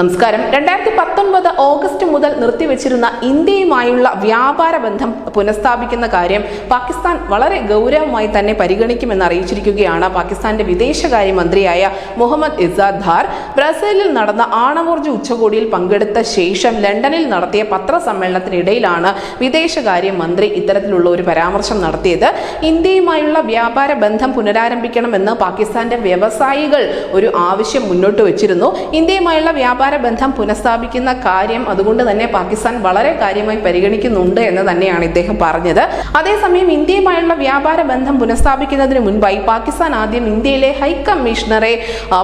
നമസ്കാരം. രണ്ടായിരത്തി പത്തൊൻപത് ഓഗസ്റ്റ് മുതൽ നിർത്തിവെച്ചിരുന്ന ഇന്ത്യയുമായുള്ള വ്യാപാര ബന്ധം പുനഃസ്ഥാപിക്കുന്ന കാര്യം പാകിസ്ഥാൻ വളരെ ഗൗരവമായി തന്നെ പരിഗണിക്കുമെന്ന് അറിയിച്ചിരിക്കുകയാണ് പാകിസ്ഥാന്റെ വിദേശകാര്യമന്ത്രിയായ മുഹമ്മദ് ഇസാദ് ധാർ ബ്രസീലിൽ നടന്ന ആണവോർജ ഉച്ചകോടിയിൽ പങ്കെടുത്ത ശേഷം ലണ്ടനിൽ നടത്തിയ പത്രസമ്മേളനത്തിനിടയിലാണ് വിദേശകാര്യമന്ത്രി ഇത്തരത്തിലുള്ള ഒരു പരാമർശം നടത്തിയത്. ഇന്ത്യയുമായുള്ള വ്യാപാര ബന്ധം പുനരാരംഭിക്കണമെന്ന് പാകിസ്ഥാന്റെ വ്യവസായികൾ ഒരു ആവശ്യം മുന്നോട്ട് വെച്ചിരുന്നു. ഇന്ത്യയുമായുള്ള വ്യാപാര ബന്ധം പുനഃസ്ഥാപിക്കുന്ന കാര്യം അതുകൊണ്ട് തന്നെ പാകിസ്ഥാൻ വളരെ കാര്യമായി പരിഗണിക്കുന്നുണ്ട് എന്ന് തന്നെയാണ് ഇദ്ദേഹം പറഞ്ഞത്. അതേസമയം ഇന്ത്യയുമായുള്ള വ്യാപാര ബന്ധം പുനഃസ്ഥാപിക്കുന്നതിന് മുൻപായി പാകിസ്ഥാൻ ആദ്യം ഇന്ത്യയിലെ ഹൈക്കമ്മീഷണറെ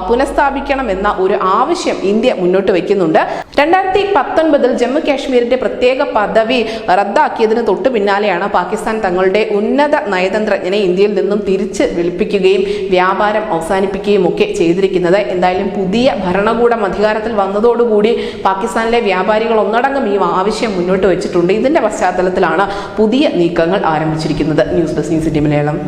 പുനഃസ്ഥാപിക്കണം പുനഃസ്ഥാപിക്കണമെന്ന ഒരു ആവശ്യം ഇന്ത്യ മുന്നോട്ട് വയ്ക്കുന്നുണ്ട് രണ്ടായിരത്തി പത്തൊൻപതിൽ ജമ്മു കാശ്മീരിന്റെ പ്രത്യേക പദവി റദ്ദാക്കിയതിന് തൊട്ടു പിന്നാലെയാണ് പാകിസ്ഥാൻ തങ്ങളുടെ ഉന്നത നയതന്ത്രജ്ഞനെ ഇന്ത്യയിൽ നിന്നും തിരിച്ച് വിളിപ്പിക്കുകയും വ്യാപാരം അവസാനിപ്പിക്കുകയും ഒക്കെ ചെയ്തിരിക്കുന്നത്. എന്തായാലും പുതിയ ഭരണകൂടം അധികാരത്തിൽ വന്നതോടുകൂടി പാകിസ്ഥാനിലെ വ്യാപാരികൾ ഒന്നടങ്കം ഈ ആവശ്യം മുന്നോട്ട് വെച്ചിട്ടുണ്ട്. ഇതിന്റെ പശ്ചാത്തലത്തിലാണ് പുതിയ നീക്കങ്ങൾ ആരംഭിച്ചിരിക്കുന്നത്. News desk news India Malayalam.